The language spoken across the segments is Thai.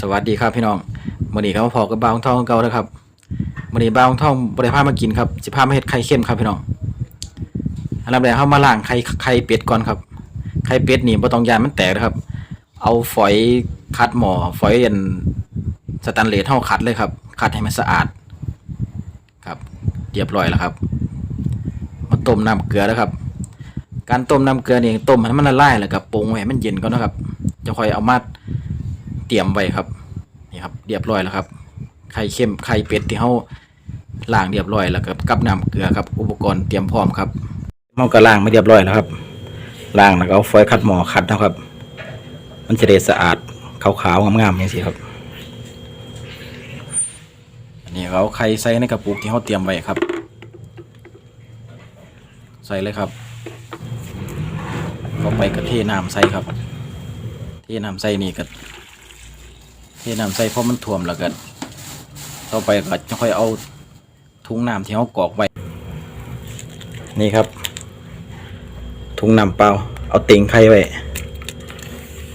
สวัสดีครับพี่น้องมื้อนี้ก็มาพอกับบาวของทองเก่าแล้วครับมื้อนี้บาวของทองบ่ได้พมากินครับสิพามาเฮ็ดไข่เค็มครับพี่น้องอันดับแรกเฮามาล้างไข่ไข่เป็ดก่อนครับ ไข่เป็ดนี่บ่ต้องยานมันแตกนะครับ เอาฝอยคัดหม้อฝอยอันสแตนเลสเฮาคัดเลยครับคัดให้มันสะอาด ครับเรียบร้อยแล้วครับ มาต้มน้ำเกลือแล้วครับ การต้มน้ำเกลือเนี่ยต้มให้มันละลายแล้วก็ปรุงไว้ให้มันเย็นก่อนนะครับ จะค่อยเอามา เตรียมไว้ครับนี่ครับเรียบร้อยแล้วครับไข่เค็มไข่เป็ดที่เฮาล้างเรียบร้อยแล้วกับกับน้ำเกลือครับ อุปกรณ์เตรียมพร้อมครับเฮาก็ล้างไมาเรียบร้อยแล้วครับล้างแล้วก็เอาฟอยล์คัดหมอคัดนะครับ มันจะได้สะอาดขาวๆงามๆอย่างนี้ครับอันนี้เราไข่ใส่ในกระปุกที่เฮาเตรียมไว้ครับ ใส่เลยครับต่อไปก็เทน้ำใส่ครับ เทน้ำใส่นี่ก็ เทน้ำใส่เพราะมันท่วมแล้วก็ต่อไปก็จะค่อยเอาถุงน้ำที่เขากรอกไว้นี่ครับ ถุงน้ำเปล่าเอาเต็งไข่ไว้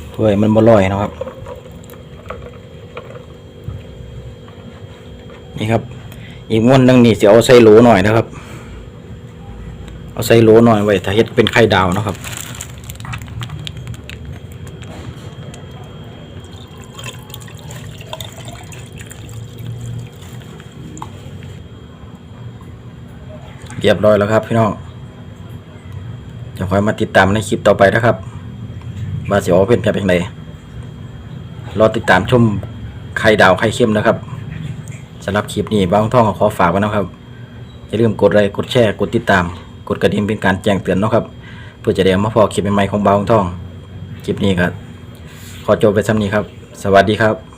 เพื่อมันบ่ลอยนะครับ นี่ครับ อีกม้วนนึงนี่จะเอาใส่โหลหน่อยนะครับ เอาใส่โหลหน่อยไว้ถ้าเฮ็ดเป็นไข่ดาวนะครับ รียบร้อยแล้วครับพี่น้องจะคอยมาติดตามในคลิปต่อไปนะครับว่าสิเอาเป็นแบบไหนรอติดตามชมไข่ดาวไข่เค็มนะครับสำหรับคลิปนี้บ้างท่องขอฝากไว้นะครับอย่าลืมกดไลค์กดแชร์กดติดตาม กดกระดิ่งเป็นการแจ้งเตือนนะครับ เพื่อจะได้มาพอคลิปใหม่ๆของบ้างท่อง คลิปนี้ครับขอจบไปซ้ำนี้ครับ สวัสดีครับ